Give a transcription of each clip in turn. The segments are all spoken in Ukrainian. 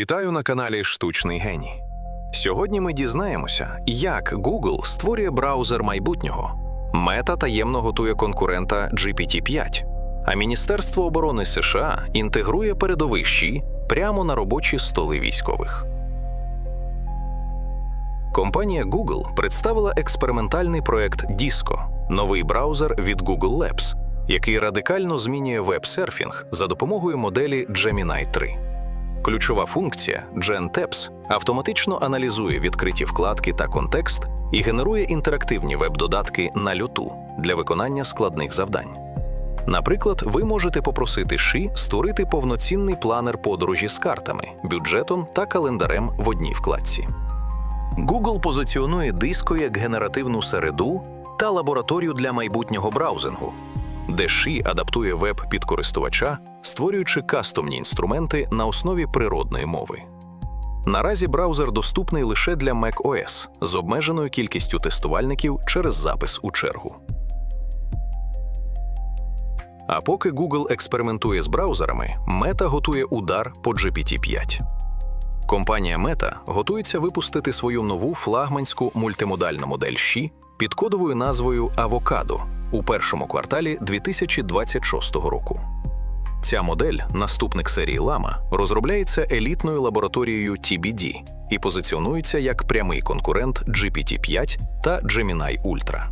Вітаю на каналі Штучний геній. Сьогодні ми дізнаємося, як Google створює браузер майбутнього. Мета таємно готує конкурента GPT-5, а Міністерство оборони США інтегрує передовий щі прямо на робочі столи військових. Компанія Google представила експериментальний проект Disco – новий браузер від Google Labs, який радикально змінює веб-серфінг за допомогою моделі Gemini 3. Ключова функція GenTabs автоматично аналізує відкриті вкладки та контекст і генерує інтерактивні веб-додатки на льоту для виконання складних завдань. Наприклад, ви можете попросити Ши створити повноцінний планер подорожі з картами, бюджетом та календарем в одній вкладці. Google позиціонує диско як генеративну середу та лабораторію для майбутнього браузингу, де Ши адаптує веб під користувача, створюючи кастомні інструменти на основі природної мови. Наразі браузер доступний лише для macOS з обмеженою кількістю тестувальників через запис у чергу. А поки Google експериментує з браузерами, Meta готує удар по GPT-5. Компанія Meta готується випустити свою нову флагманську мультимодальну модель Ші під кодовою назвою Авокадо у першому кварталі 2026 року. Ця модель, наступник серії Lama, розробляється елітною лабораторією TBD і позиціонується як прямий конкурент GPT-5 та Gemini Ultra.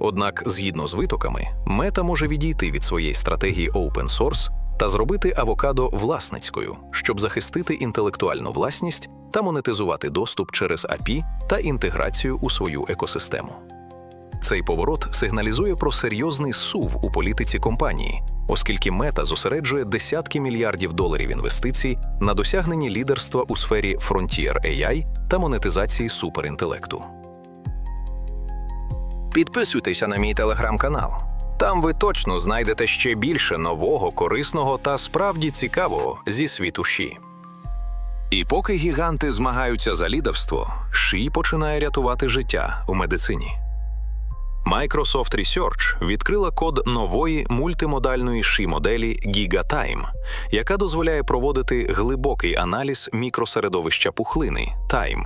Однак, згідно з витоками, Мета може відійти від своєї стратегії open source та зробити авокадо власницькою, щоб захистити інтелектуальну власність та монетизувати доступ через API та інтеграцію у свою екосистему. Цей поворот сигналізує про серйозний сув у політиці компанії, оскільки мета зосереджує десятки мільярдів доларів інвестицій на досягненні лідерства у сфері Frontier AI та монетизації суперінтелекту. Підписуйтеся на мій телеграм-канал. Там ви точно знайдете ще більше нового, корисного та справді цікавого зі світу Ші. І поки гіганти змагаються за лідерство, Ші починає рятувати життя у медицині. Microsoft Research відкрила код нової мультимодальної ші моделі GigaTime, яка дозволяє проводити глибокий аналіз мікросередовища пухлини Time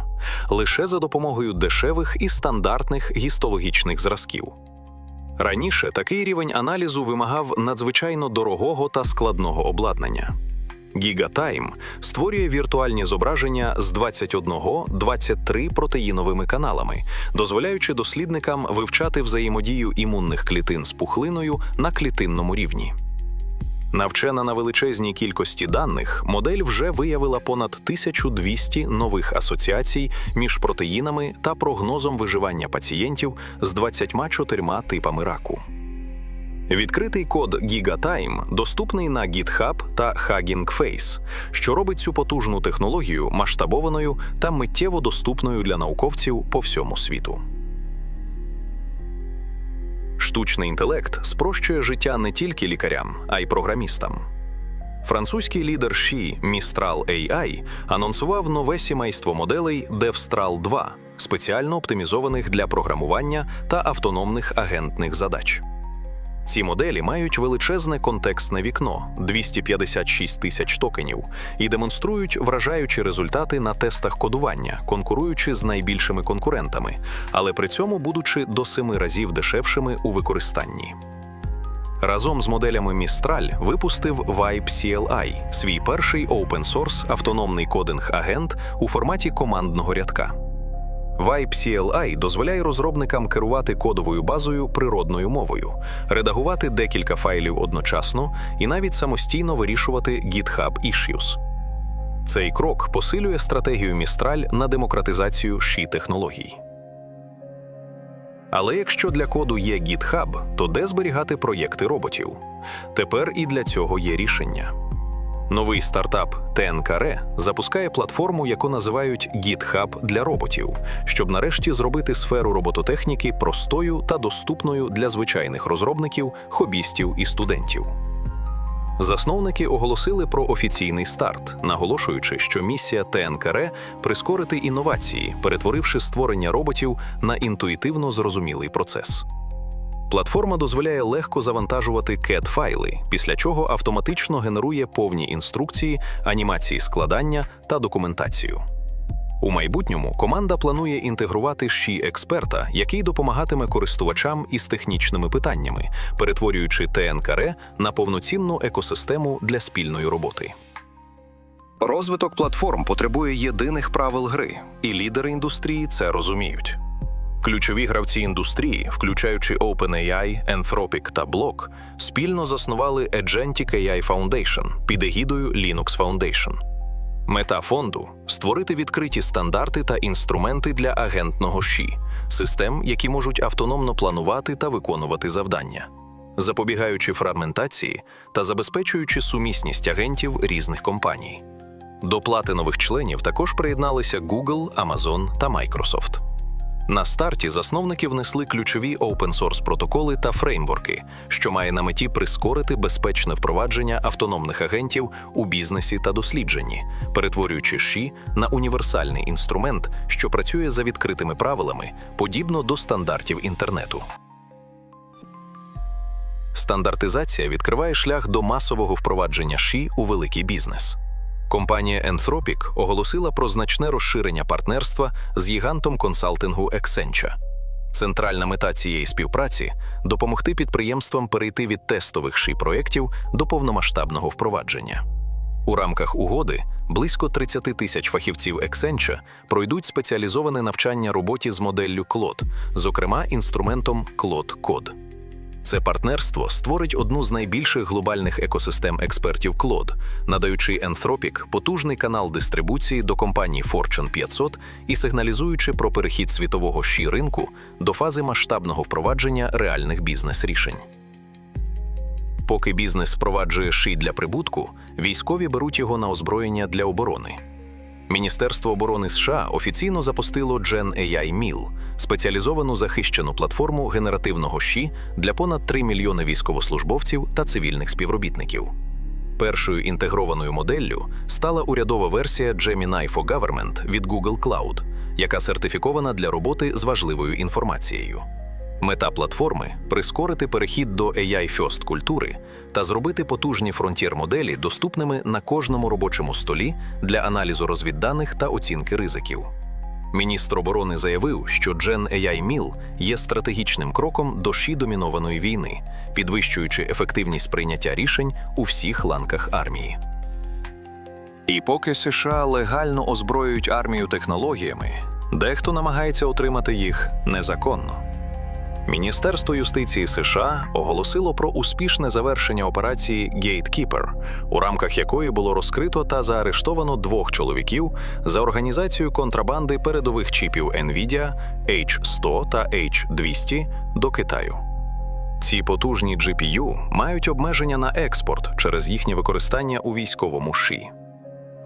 лише за допомогою дешевих і стандартних гістологічних зразків. Раніше такий рівень аналізу вимагав надзвичайно дорогого та складного обладнання. GigaTime створює віртуальні зображення з 21-23 протеїновими каналами, дозволяючи дослідникам вивчати взаємодію імунних клітин з пухлиною на клітинному рівні. Навчена на величезній кількості даних, модель вже виявила понад 1200 нових асоціацій між протеїнами та прогнозом виживання пацієнтів з 24 типами раку. Відкритий код GigaTime доступний на GitHub та Hugging Face, що робить цю потужну технологію масштабованою та миттєво доступною для науковців по всьому світу. Штучний інтелект спрощує життя не тільки лікарям, а й програмістам. Французький лідер Ші Mistral AI анонсував нове сімейство моделей DevStral 2, спеціально оптимізованих для програмування та автономних агентних задач. Ці моделі мають величезне контекстне вікно 256 тисяч токенів і демонструють вражаючі результати на тестах кодування, конкуруючи з найбільшими конкурентами, але при цьому будучи до семи разів дешевшими у використанні. Разом з моделями Mistral випустив Vibe CLI – свій перший open-source автономний кодинг-агент у форматі командного рядка. Vibe CLI дозволяє розробникам керувати кодовою базою природною мовою, редагувати декілька файлів одночасно і навіть самостійно вирішувати GitHub Issues. Цей крок посилює стратегію Mistral на демократизацію ші технологій. Але якщо для коду є GitHub, то де зберігати проєкти роботів? Тепер і для цього є рішення. Новий стартап TNKR запускає платформу, яку називають GitHub для роботів, щоб нарешті зробити сферу робототехніки простою та доступною для звичайних розробників, хобістів і студентів. Засновники оголосили про офіційний старт, наголошуючи, що місія ТНКР – прискорити інновації, перетворивши створення роботів на інтуїтивно зрозумілий процес. Платформа дозволяє легко завантажувати CAD-файли, після чого автоматично генерує повні інструкції, анімації складання та документацію. У майбутньому команда планує інтегрувати ші експерта, який допомагатиме користувачам із технічними питаннями, перетворюючи ТНКР на повноцінну екосистему для спільної роботи. Розвиток платформ потребує єдиних правил гри, і лідери індустрії це розуміють. Ключові гравці індустрії, включаючи OpenAI, Anthropic та Block, спільно заснували Agentic AI Foundation під егідою Linux Foundation. Мета фонду створити відкриті стандарти та інструменти для агентного ШІ, систем, які можуть автономно планувати та виконувати завдання, запобігаючи фрагментації та забезпечуючи сумісність агентів різних компаній. До платинових членів також приєдналися Google, Amazon та Microsoft. На старті засновники внесли ключові open-source протоколи та фреймворки, що має на меті прискорити безпечне впровадження автономних агентів у бізнесі та дослідженні, перетворюючи ШІ на універсальний інструмент, що працює за відкритими правилами, подібно до стандартів інтернету. Стандартизація відкриває шлях до масового впровадження ШІ у великий бізнес. Компанія Anthropic оголосила про значне розширення партнерства з гігантом консалтингу Accenture. Центральна мета цієї співпраці допомогти підприємствам перейти від тестових ши проєктів до повномасштабного впровадження. У рамках угоди близько 30 тисяч фахівців Accenture пройдуть спеціалізоване навчання роботі з моделлю Claude, зокрема інструментом Claude Code. Це партнерство створить одну з найбільших глобальних екосистем експертів Claude, надаючи Anthropic потужний канал дистрибуції до компаній Fortune 500 і сигналізуючи про перехід світового ші ринку до фази масштабного впровадження реальних бізнес-рішень. Поки бізнес впроваджує ші для прибутку, військові беруть його на озброєння для оборони. Міністерство оборони США офіційно запустило Gen AI Mill – спеціалізовану захищену платформу генеративного ШІ для понад 3 мільйони військовослужбовців та цивільних співробітників. Першою інтегрованою моделлю стала урядова версія Gemini for Government від Google Cloud, яка сертифікована для роботи з важливою інформацією. Мета платформи прискорити перехід до AI First культури та зробити потужні фронтір моделі доступними на кожному робочому столі для аналізу розвідданих та оцінки ризиків. Міністр оборони заявив, що Gen AI Mill є стратегічним кроком до ші домінованої війни, підвищуючи ефективність прийняття рішень у всіх ланках армії. І поки США легально озброюють армію технологіями, дехто намагається отримати їх незаконно. Міністерство юстиції США оголосило про успішне завершення операції Gatekeeper, у рамках якої було розкрито та заарештовано двох чоловіків за організацію контрабанди передових чіпів NVIDIA H100 та H200 до Китаю. Ці потужні GPU мають обмеження на експорт через їхнє використання у військовому ші.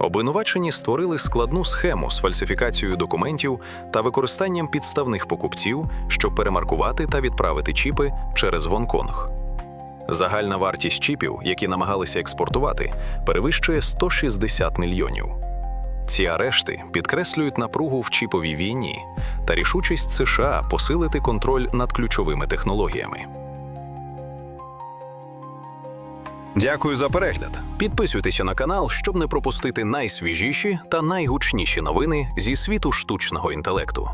Обвинувачені створили складну схему з фальсифікацією документів та використанням підставних покупців, щоб перемаркувати та відправити чіпи через Гонконг. Загальна вартість чіпів, які намагалися експортувати, перевищує 160 мільйонів. Ці арешти підкреслюють напругу в чіповій війні та рішучість США посилити контроль над ключовими технологіями. Дякую за перегляд. Підписуйтеся на канал, щоб не пропустити найсвіжіші та найгучніші новини зі світу штучного інтелекту.